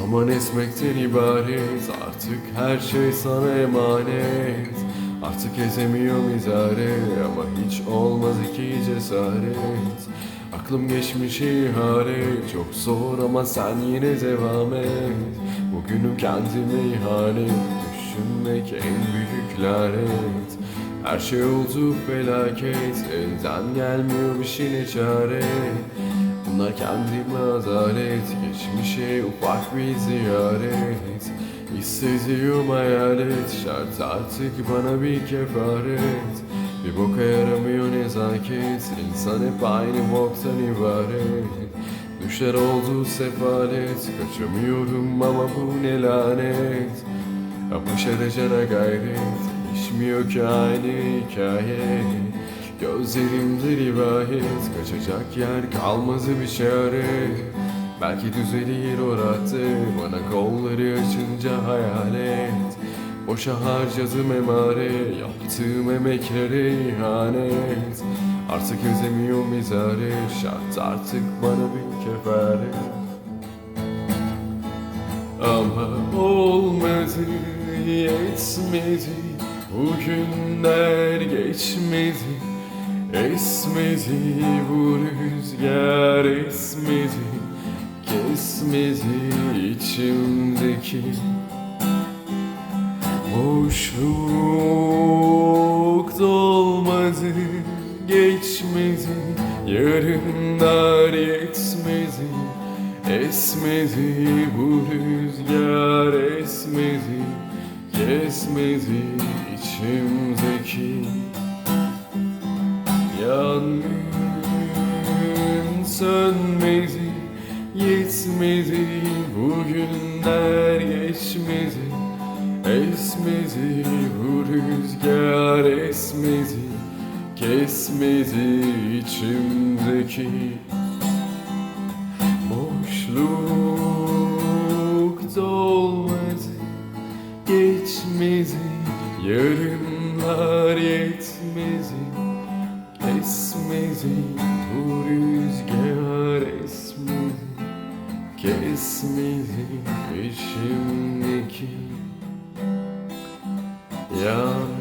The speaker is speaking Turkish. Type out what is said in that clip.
Zaman esmekten ibaret. Artık her şey sana emanet. Artık ezemiyorum izare Ama hiç olmaz iki cesaret. Aklım geçmişe ihanet Çok zor ama sen yine devam et. Bugünüm kendime ihanet Düşünmek en büyük lanet Her şey oldu felaket. Elden gelmiyor bir şeyine çare Bunlar kendime adalet Geçmişe ufak bir ziyaret. Hissediyorum hayalet Şart artık bana bir kefaret. Bir boka yaramıyor nezaket İnsan hep aynı boktan ibaret. Düşler oldu sefalet Kaçamıyorum ama bu ne lanet? Ya başaracana gayret Değişmiyor ki aynı hikaye Gözlerimde rivayet Kaçacak yer kalmazı bir çare. Belki düzelir orası Bana kolları açınca hayalet Boşa harcadım emare. Yaptığım emeklere ihanet. Artık özemiyorum izare Şart artık bana bir kefaret ama olmadı, yetmedi. Bugünler geçmedi Esmedi bu rüzgar esmedi Kesmedi içimdeki Boşluk dolmadı Geçmedi Yarınlar yetmedi Esmedi bu rüzgar esmedi Kesmedi içimdeki Yangın sönmedi Yetmedi bugünler geçmedi Esmedi bu rüzgar esmedi Kesmedi içimdeki Boşluk dolmadı Geçmedi Yarınlar yetmedi Esmedi Bu rüzgar esmedi Kesmedi içimdeki Yan